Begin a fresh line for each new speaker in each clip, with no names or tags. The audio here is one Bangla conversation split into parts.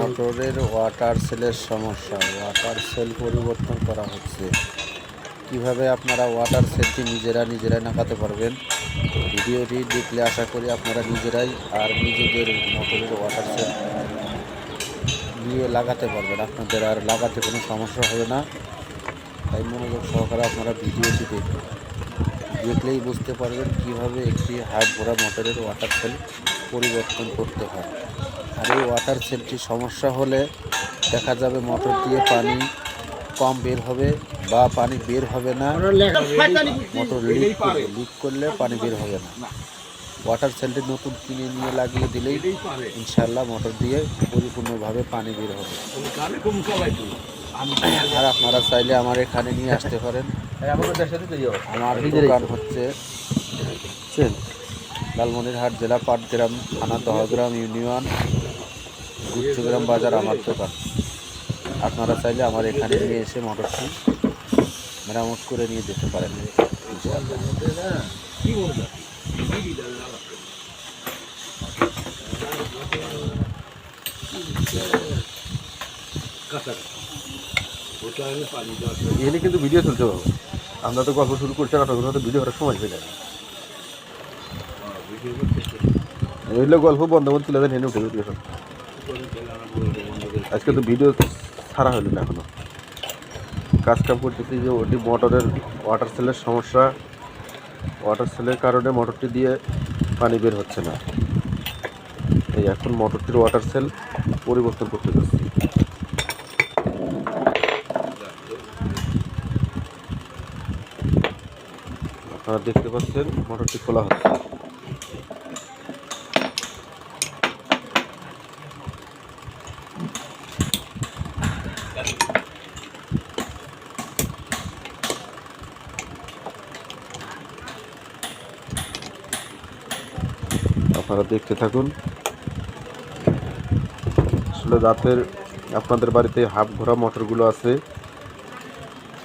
মোটরের ওয়াটার সেলের সমস্যা। ওয়াটার সেল পরিবর্তন করা হচ্ছে। কীভাবে আপনারা ওয়াটার সেলটি নিজেরা নিজেরাই লাগাতে পারবেন? ভিডিওটি দেখলে আশা করি আপনারা নিজেরাই আর নিজেদের মোটরের ওয়াটার সেল নিয়ে লাগাতে পারবেন। আপনাদের আর লাগাতে কোনো সমস্যা হবে না। তাই মনোযোগ সহকারে আপনারা ভিডিওটি দেখুন। দেখলেই বুঝতে পারবেন কীভাবে একটি হাত ভরা মোটরের ওয়াটার সেল পরিবর্তন করতে হয়। আর এই ওয়াটার সেলটি সমস্যা হলে দেখা যাবে মোটর দিয়ে পানি কম বের হবে বা পানি বের হবে না। মোটর লিক করবে। লিক করলে পানি বের হবে না। ওয়াটার সেলটি নতুন কিনে নিয়ে লাগিয়ে দিলেই ইনশাল্লাহ মোটর দিয়ে পরিপূর্ণভাবে পানি বের হবে। আর আপনারা চাইলে আমার এখানে নিয়ে আসতে পারেন। আমার দোকান হচ্ছে লালমনিরহাট জেলা পাটগ্রাম থানা দহগ্রাম ইউনিয়ন গুচ্ছগ্রাম বাজার আমার দোকান। আপনারা চাইলে আমার এখানে নিয়ে এসে মোটরটি মেরামত করে নিয়ে যেতে পারেন।
এখানে কিন্তু ভিডিও চলছে বাবু। আমরা তো গল্প শুরু করছি আর ভিডিও করার সময় হয়ে যায় এগুলো গল্প বন্ধ করে তুলে দেন হেনে উঠে সব আজকে তো ভিডিও ছাড়া হলো না এখনও। কাজ কাম করতেছি যে ওটি মোটরের ওয়াটার সেলের সমস্যা। ওয়াটার সেলের কারণে মোটরটি দিয়ে পানি বের হচ্ছে না। এই এখন মোটরটির ওয়াটার সেল পরিবর্তন করতে যাচ্ছি। আপনারা দেখতে পাচ্ছেন, মোটরটি খোলা হচ্ছে। আপনারা দেখতে থাকুন। আসলে রাতের আপনাদের বাড়িতে হাফ ঘোরা মোটরগুলো আছে।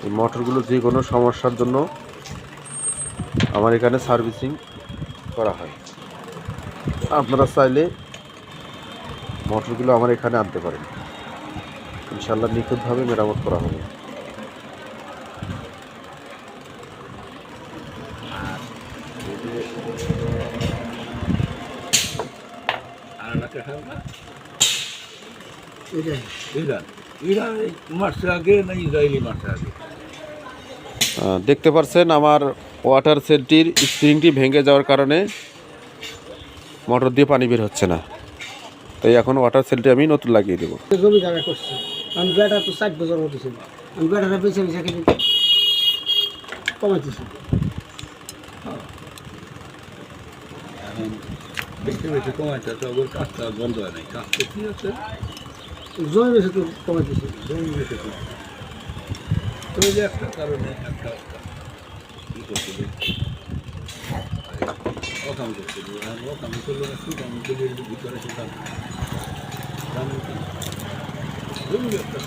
এই মোটরগুলো যে কোনো সমস্যার জন্য আমার এখানে সার্ভিসিং করা হয়। আপনারা চাইলে মোটরগুলো আমার এখানে আনতে পারেন। ইনশাল্লাহ নিখুঁতভাবে মেরামত করা হবে। দেখতে পাচ্ছেন আমার ওয়াটার সেলটির স্প্রিংটি ভেঙে যাওয়ার কারণে মোটর দিয়ে পানি বের হচ্ছে না। তাই এখন ওয়াটার সেলটি আমি নতুন লাগিয়ে দেবো।
জমি জায়গা করছি। আমি বেটা তো ষাট বছর মতো আমি বেটাটা বেছে বেছে খেলে কমাইতেছি।
বেশি বেশি কমাইতে ওর কাজটা বন্ধ হয় নাই কাজটা কি আছে
জমি বেছে তো কমাইতেছি
জমি বেশি কম তো যে একটা কারণে একটা ই করছিল অকাম করছিল অকাম করল না কি কাম করলে ভিতরে কি জমি একটা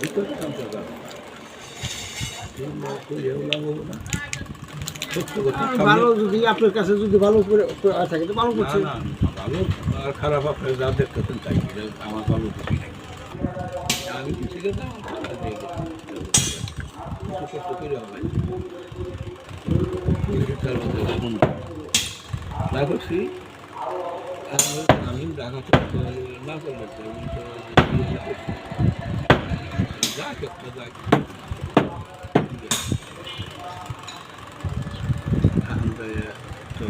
ভিতরে কাম করতে কইলেও লাভ হবে না সত্য কথা
আমি ভালো যদি আপনার কাছে যদি ভালো করে থাকে তো ভালো করছে।
ভালো আর খারাপ আপনি যা দেখতেছেন তাই আমার ভালো কিছুই নাই। আমি কিছু কষ্ট করে হবে। তার মধ্যে এখন না করছি আমি- না করলে তো আমি তো তো এ তো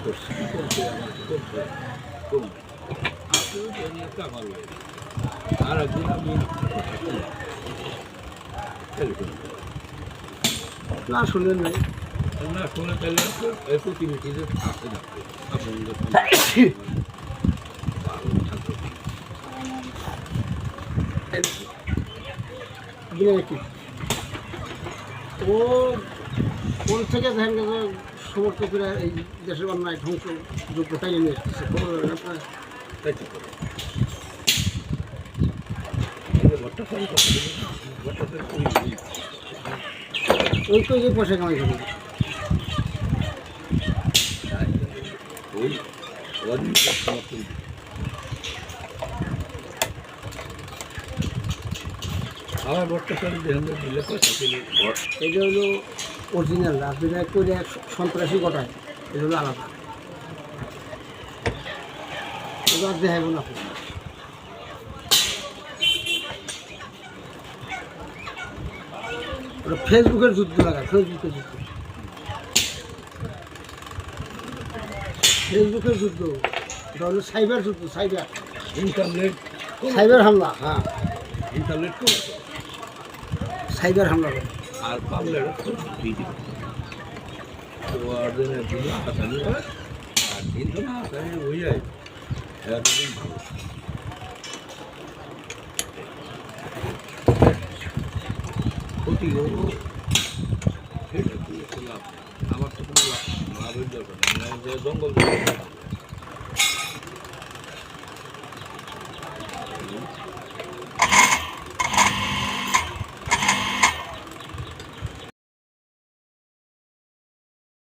করছে করছে আমার করছে কম আসলে নিয়ে কামাল হয়ে আর একদিন আমি টেলিফোন
না শুনলেন নাই
না শুনে তাহলে এই প্রতিবেশীদের আসতে থাকবে আপনাদের
একটি ও কোন থেকে দেখেন গেছে সমর্থ করে এই দেশের অন্যায় ধ্বংস যোগ্য নিয়ে
করি।
ওই তো যে পয়সা কামাই করে
ওই আমার বর্তমানে দেখেন দিলে
এটা হলো অরিজিনাল আর যেটা করে এক সন্ত্রাসী ঘটায় এটা হলো আলাদা। এবার দেখাইব না আপনি ফেসবুকের যুদ্ধ লাগা ফেসবুকের যুদ্ধ। ফেসবুকের যুদ্ধ এটা হলো সাইবার যুদ্ধ সাইবার।
ইন্টারনেট
সাইবার হামলা হ্যাঁ।
ইন্টারনেট
সাইবার হামলা করে।
আর ভিডিও তো আর দিনে দিন আসানি হয়? আর দিন তো না আসানি হয়ে যায়। লাভ আমার তো কোনো লাভ লাভের দরকার জঙ্গল।